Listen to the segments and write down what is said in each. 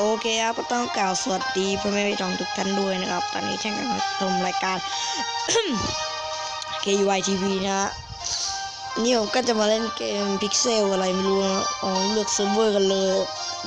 โอเคครับก็ต้องกล่าวสวัสดีพ่อแม่พี่น้องทุกท่านด้วยนะครับ ตอนนี้ท่านกำลังชมรายการ KUI TV นะฮะนี่ผมก็จะมาเล่นเกมพิกเซลอะไรไม่รู้นะอ๋อเลือกเซิร์ฟเวอร์กันเลย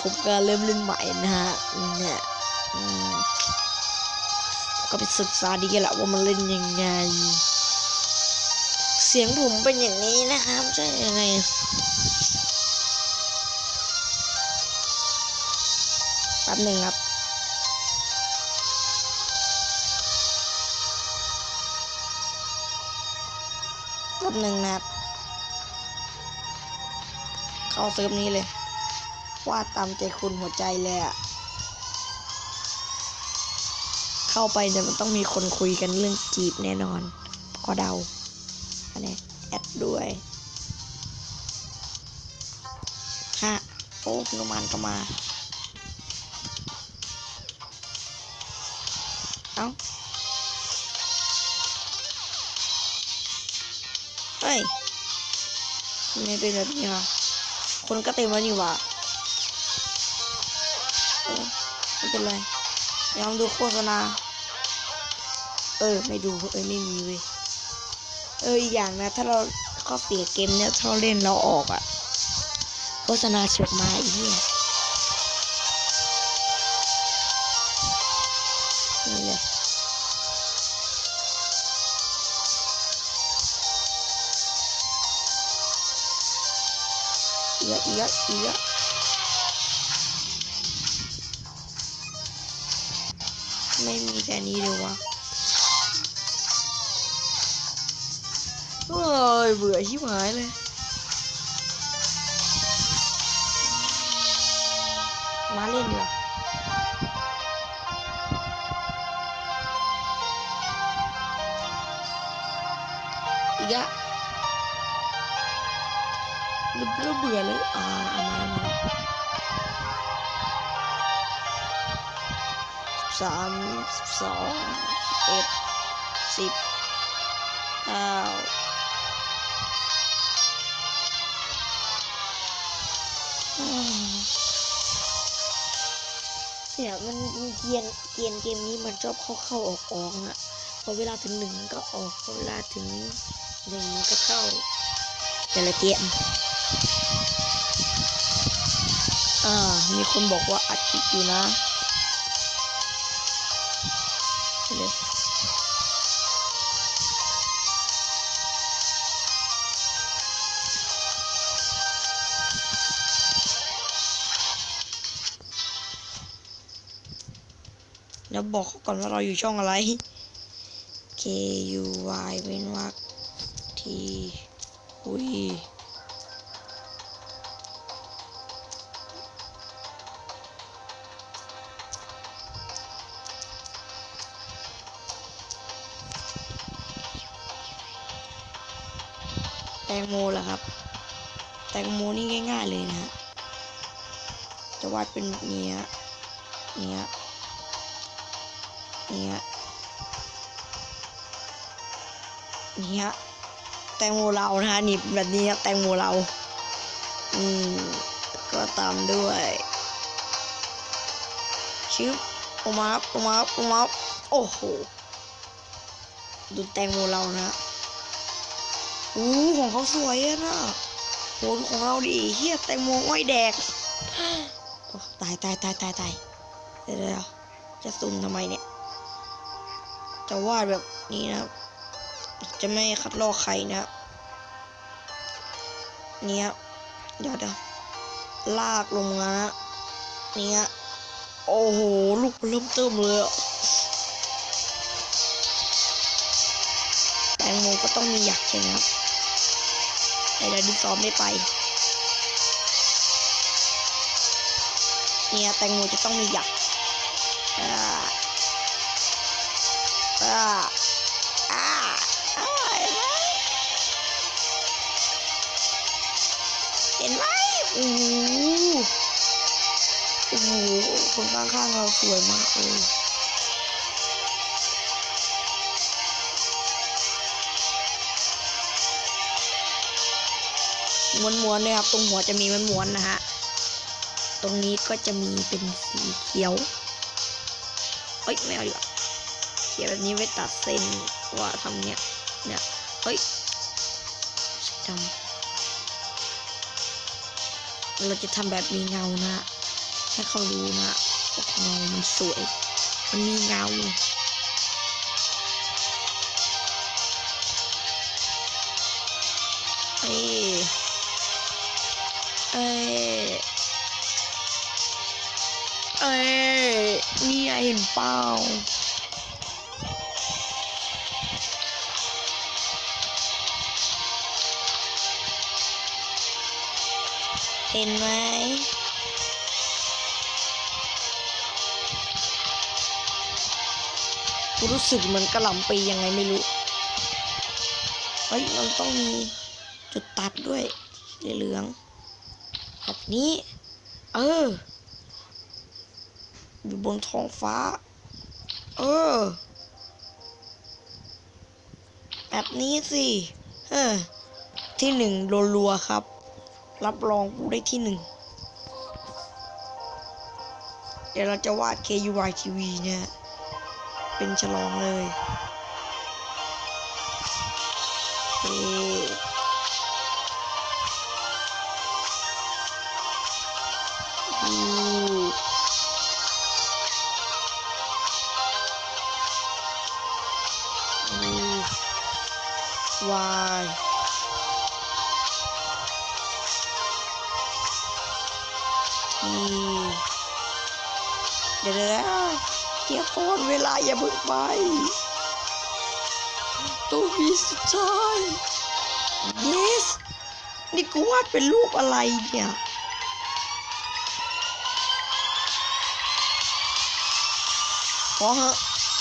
ผมก็เริ่มเล่นใหม่นะฮะเนี่ยอืมก็ไปศึกษาดีกันแหละว่ามันเล่นยังไง เสียงผมเป็นอย่างนี้นะครับใช่ยังไง แป๊บหนึ่งครับ แป๊บหนึ่งนะครับ เข้าเซิร์ฟนี้เลย วาดตามใจคุณหัวใจเลยอะเข้าไปเดี๋ยวมันต้องมีคนคุยกันเรื่องจีบแน่นอน ก็เดาอันนี้แอดด้วยฮะโอ้นุมานก็มา เอ้าเฮ้ยไม่เป็นแบบนี้วะคนก็เต็มแล้วนี่หว่าเออไม่เป็นไรยวลองดูโฆษณา เออ ไม่ดู เออไม่มีเว้ย เออ อีกอย่างนะ ถ้าเราข้อเสียเกมเนี้ยถ้าเราเล่นเราออกอะ่ะ โฆษณาเฉดมาอีกเนี่ย แล้วอีอีกแล้วไม่มีแต่นี้เลยวะโอ้ยเบื่อชิบหายเลยมาเล่นดีกว่า ริ่มเบื่อเลยอ่าเอามาแล้วมาสิบสามสิบสองสิบเอ็ดสิบเก้าเนี่ยมันเกียนเกียนเกมนี้มันชอบเข้าเข้าออกออกอะพอเวลาถึงหนึ่งก็ออกพอเวลาถึงหนึ่งก็เข้าแต่ละเกม อ่า มีคนบอกว่าอัดคลิปอยู่นะเลยแล้วบอกเขาก่อนว่าเราอยู่ช่องอะไร K U Y เว้นวรรค T แตงโมนี่ง่ายๆเลยนะ จะวาดเป็นแบบนี้ฮะเนี้ย เนี้ย เนี้ย แตงโมเรานะฮะนี่แบบนี้แตงโมเรา อืม ก็ตามด้วยชิบออมาครับอมาครับอมาครับโอ้โห ดูแตงโมเรานะฮะอู้ของเขาสวยอะนะ โหดูของเราดิเฮียแตงโมอ้อยแดกตายตายตายตายตายเดี๋ยวจะซุ่มทำไมเนี่ย จะวาดแบบนี้นะครับ จะไม่คัดลอกใครนะครับเนี่ยเดี๋ยวเดี๋ยวลากลงมานะเนี่ยโอ้โห ลูกเริ่มเติมเลยแตงโมก็ต้องมีหยักใช่ไหมครับ แต่เราดูซ้อมไม่ไปเนี่ยแตงโมจะต้องมีหยักอ่าอ่าอ่าอ่าเห็นไหมโอ้โหโอ้โหคนข้างๆเราสวยมากเลย ม้วนๆเลยครับ ตรงหัวจะมีม้วนๆนะฮะ ตรงนี้ก็จะมีเป็นสีเขียว เอ้ยไม่เอาดีกว่าเขียวแบบนี้ไว้ตัดเส้นว่าทำเนี้ยเนี่ย เฮ้ยสีดำเราจะทำแบบมีเงานะ ให้เขารู้นะว่าของเรามันสวย มันมีเงา ไงเห็นเปล่าเห็นไหมกูรู้สึกเหมือนกระหล่ำปียังไงไม่รู้ เฮ้ย มันต้องมีจุดตัดด้วยเหลือง แบบนี้ เออ อยู่บนท้องฟ้า เออ แบบนี้สิเออที่หนึ่งรัวๆครับ รับรองกูได้ที่หนึ่งเดี๋ยวเราจะวาด KUY TV เนี่ย เป็นฉลองเลย เเดี๋ยวนะเดี๋ยวก่อนเวลาอย่าเพิ่งไปตัววีสุดท้าย yes นี่กูวาดเป็นรูปอะไรเนี่ยพอเหอะ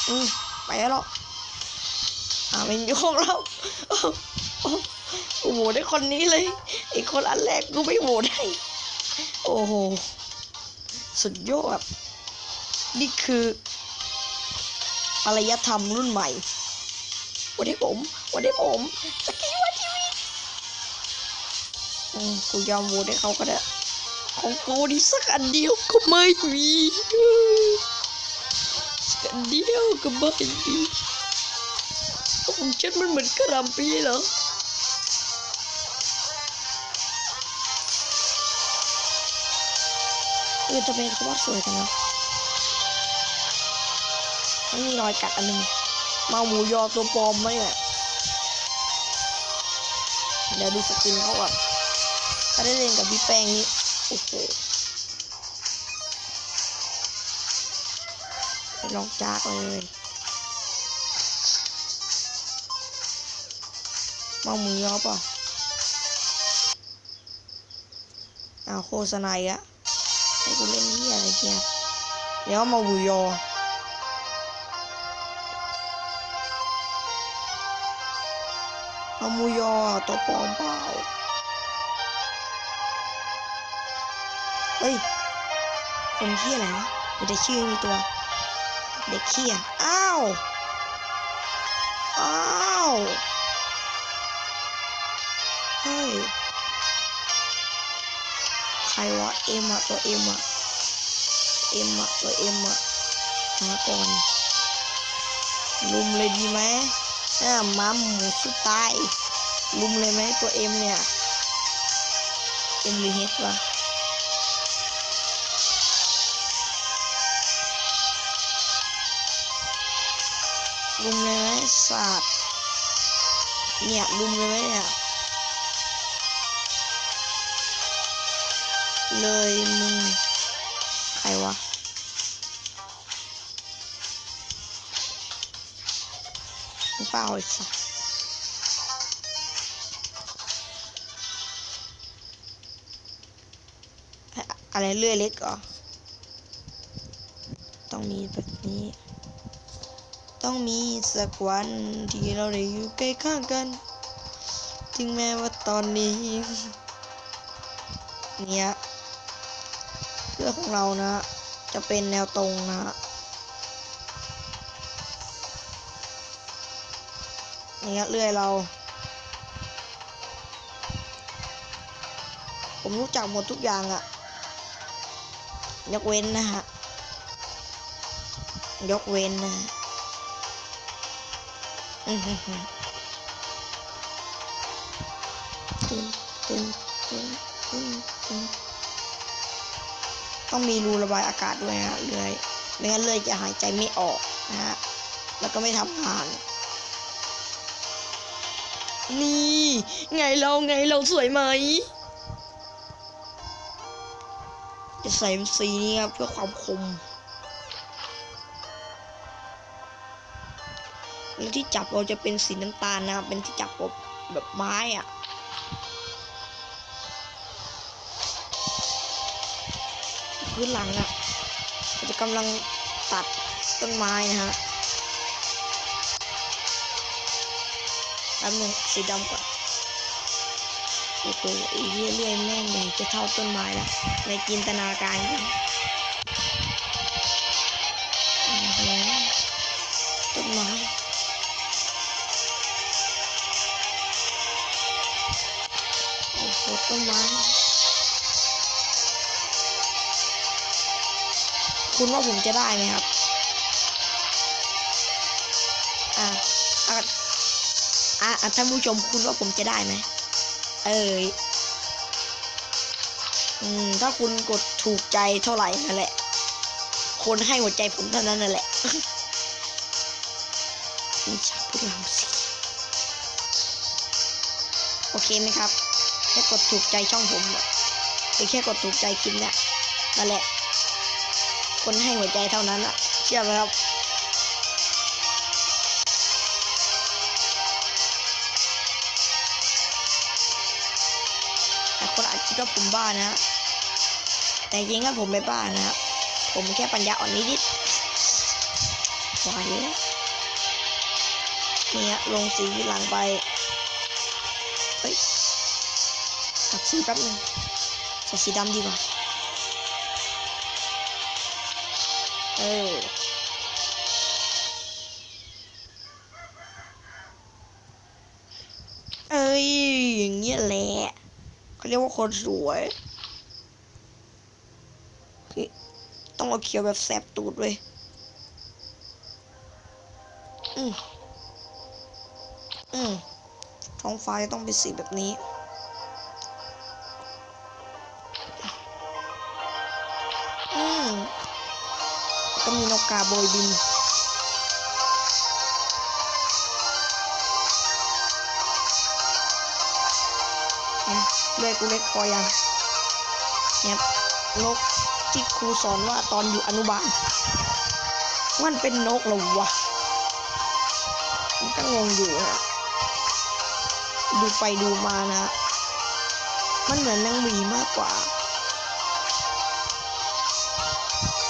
อืมไปแล้ว อ่าเป็นของเราโอ้โอ้โหได้คนนี้เลยไอ้คนอันแรกกูไม่โหวตให้ โอ้โห สุดยอด นี่คืออารยธรรมรุ่นใหม่ วันนี้ผม วันนี้ผมสกีวันทีวีอืมกูยอมโหวตให้เขาก็ได้ ของกูนี่สักอันเดียวก็ไม่มีสักอันเดียวก็ไม่มีของฉันมันเหมือนกระหลำปีเหรอ เออทำไมเขาวาดสวยจังวะมันมีรอยกัดอันหนึงมาหมูยอตัวปลอมไหมเนี่ยเดี๋ยวดูสกินเขาก่อนถ้าได้เล่นกับพี่แป้งนี่โอ้โหลองจากเลยมาหมูยอป่ะอ้าวโฆษณาอีกอะ ให้กูเล่นที่อะไรเนี่ยเดี๋ยวมาหมูยอเอามูยอตัวปลอมเปล่าเฮ้ย คนเขี้ยอะไรวะมีแต่ชื่อมีตัว เด็กเขี้ยอ้าว อ้าว เฮ้ย วะเอ็มอะตัวเอ็มอะเอ็มอะตัวเอ็มอะมาก่อนลุมเลยดีไหมอ่ามัมหมูสุดตายลุมเลยไหมตัวเอ็มเนี่ยเอ็มหรือเฮดวะลุมเลยไหมศาสตร์เนี่ยลุมเลยไหมเนี่ย เลยมึง ใครวะมึงเปล่าไอ้สัสอะอะไรเลื่อยเล็กเหรอ ต้องมีแบบนี้ ต้องมีสักวันที่เราได้อยู่ใกล้ข้างกันถึงแม้ว่าตอนนี้ เนี่ย เรื่อของเรานะ จะเป็นแนวตรงนะเนี่ยเรื่อยเรา ผมรู้จักหมดทุกอย่างอะยกเว้นนะฮะ ยกเว้นนะฮะอือ ต้องมีรูระบายอากาศด้วยนะฮะเลื่อยไม่งั้นเลื่อยจะหายใจไม่ออกนะฮะแล้วก็ไม่ทำงาน นี่ไงเราไงเราสวยไหม จะใส่สีนี้ครับเพื่อความคม แล้วที่จับเราจะเป็นสีน้ำตาลนะครับเป็นที่จับแบบแบบไม้อะ พื้นหลังอะจะกำลังตัดต้นไม้นะฮะแป๊บนึงสีดำก่อนโอ้โหไอ้เหี้ยเลื่อยแม่งใหญ่จะเท่าต้นไม้แล้วในจินตนาการกันต้นไม้โอ้โหต้นไม้ คุณว่าผมจะได้ไหมครับ อะอะอะอะท่านผู้ชมคุณว่าผมจะได้ไหมเอ้ยอืม ถ้าคุณกดถูกใจเท่าไหร่นั่นแหละ คนให้หัวใจผมเท่านั้นนั่นแหละนี่ชาพวกเราสิโอเคไหมครับ แค่กดถูกใจช่องผมอะหรือแค่กดถูกใจคลิปเนี่ยนั่นแหละ คนให้หัวใจเท่านั้นอะเชื่อไหมครับแต่คนอาจคิดว่าผมบ้านะ แต่จริงๆแล้วผมไม่บ้านะครับ ผมแค่ปัญญาอ่อนนิดๆไหวแล้วเนี่ยลงสีหลังไป เฮ้ยตัดสีแป๊บนึงใส่สีดำดีกว่า เออเอ้ยอย่างเงี้ยแหละเขาเรียกว่าคนสวยต้องเอาเขียวแบบแสบตูดเว้ยอืมอืมท้องฟ้าจะต้องเป็นสีแบบนี้ มีนกกาโบยบินเนี่ยเลือยกูเล็กพอยังเนี่ยนกที่ครูสอนว่าตอนอยู่อนุบาล มันเป็นนกหรอวะมันก็งงอยู่นะดูไปดูมานะ มันเหมือนแมงหวีมากกว่า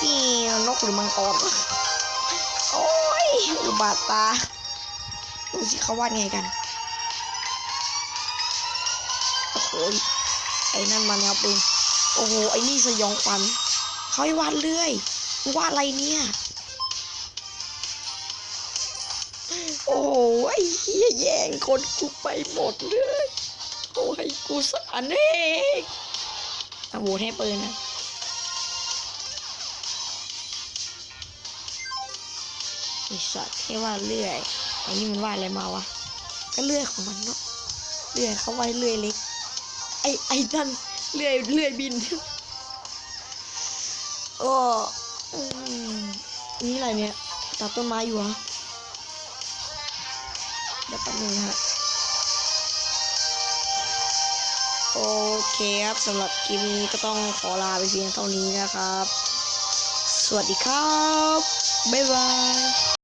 นี่นกหรือมังกรโอ้ยอุบาทตาดูสิเขาวาดไงกันโอ้โหไอ้นั่นมาแนวปืนโอ้โหไอ้นี่สยองขวัญเขาให้วาดเรื่อยวาดอะไรเนี่ย โอ้โหไอ้เหี้ยแย่งคนกูไปหมดเลยโอ้ยกูสารเองอะโหวตให้ปืนนะ ไอสัตว์ให้วาเรื่อยไอ้นี่มันว่าอะไรมาวะ ก็เลื่อยของมันเนาะเลื่อยเขาไว้เลื่อยเล็ก ไอไอ้นั่นเลื่อยเลื่อยบินโอ้อืมนี่อะไรเนี่ยตัดต้นไม้อยู่เหรอเดี๋ยวแป๊บนึงฮะโอเคครับสำหรับคลิปนี้ก็ต้องขอลาไปเพียงเท่านี้นะครับ สวัสดีครับ บ๊ายบาย